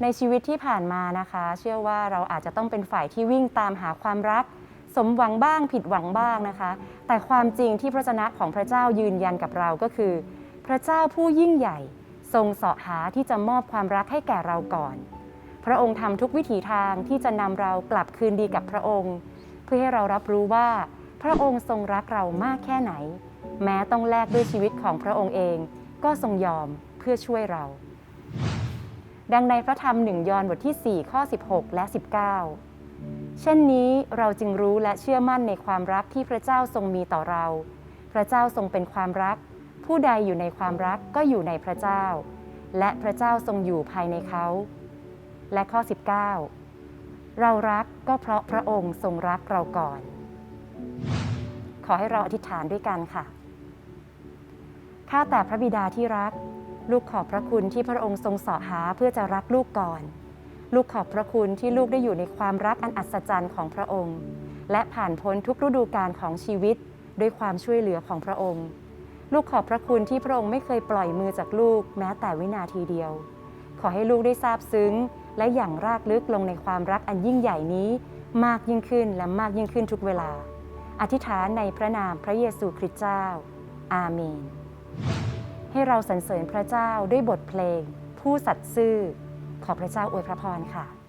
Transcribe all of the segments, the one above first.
ในในชีวิตที่ผ่านมานะคะ เชื่อว่าเราอาจจะต้องเป็นฝ่ายที่วิ่งตามหาความรัก สมหวังบ้างผิดหวังบ้างนะคะ แต่ความจริงที่พระชนะของพระเจ้ายืนยันกับเราก็คือ พระเจ้าผู้ยิ่งใหญ่ ทรงเสาะหาที่จะมอบความรักให้แก่เราก่อน พระองค์ทำทุกวิถีทางที่จะนำเรากลับคืนดีกับพระองค์ เพื่อให้เรารับรู้ว่า พระองค์ทรงรักเรามากแค่ไหน แม้ต้องแลกด้วยชีวิตของพระองค์เอง ก็ทรงยอมเพื่อช่วยเรา ดังในพระธรรมหนึ่งยอห์นบทที่ 4 ข้อ 16 และ 19 เช่นนี้เราจึงรู้และเชื่อมั่นในความรักที่พระเจ้าทรงมีต่อเรา พระเจ้าทรงเป็นความรัก ผู้ใดอยู่ในความรักก็อยู่ในพระเจ้า และพระเจ้าทรงอยู่ภายในเขา และข้อ 19 เรารักก็เพราะพระองค์ทรงรักเราก่อน ขอให้เราอธิษฐานด้วยกันค่ะ ข้าแต่พระบิดาที่รัก ลูกขอบพระคุณที่พระองค์ทรงเสาะหาเพื่อจะรักลูกก่อน ลูกขอบพระคุณที่ลูกได้อยู่ในความรักอันอัศจรรย์ของพระองค์ และผ่านพ้นทุกฤดูกาลของชีวิตด้วยความช่วยเหลือของพระองค์ ลูกขอบพระคุณที่พระองค์ไม่เคยปล่อยมือจากลูกแม้แต่วินาทีเดียว ขอให้ลูกได้ทราบซึ้ง และอย่างรากลึกลงในความรักอันยิ่งใหญ่นี้ มากยิ่งขึ้นและมากยิ่งขึ้นทุกเวลา อธิษฐานในพระนามพระเยซูคริสต์เจ้า อาเมน ให้เราสรรเสริญพระเจ้าด้วยบทเพลง ผู้สัตย์ซื่อ ขอพระเจ้าอวยพระพรค่ะ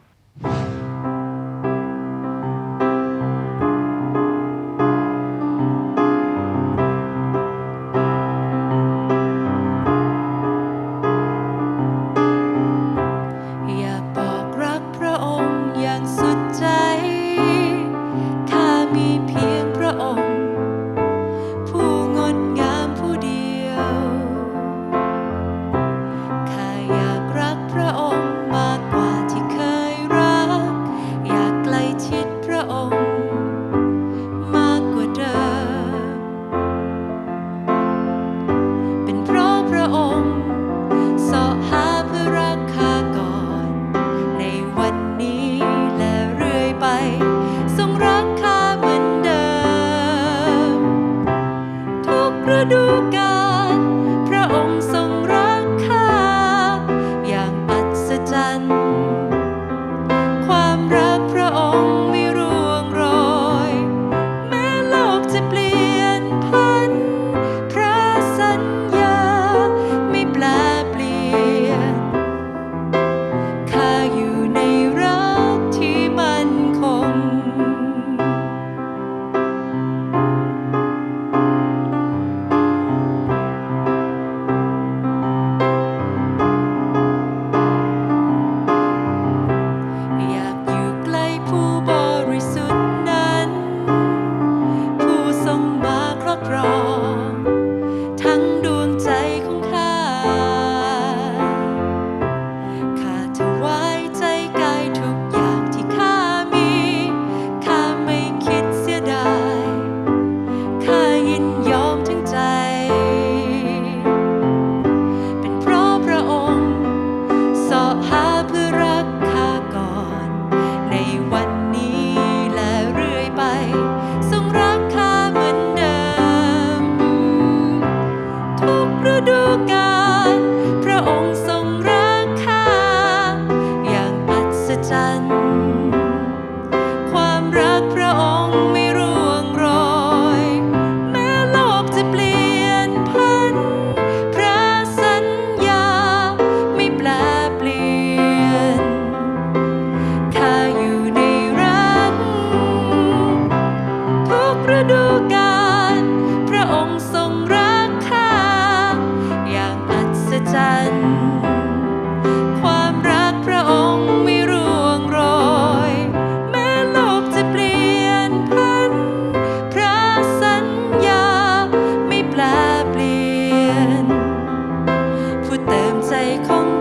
ềm dày không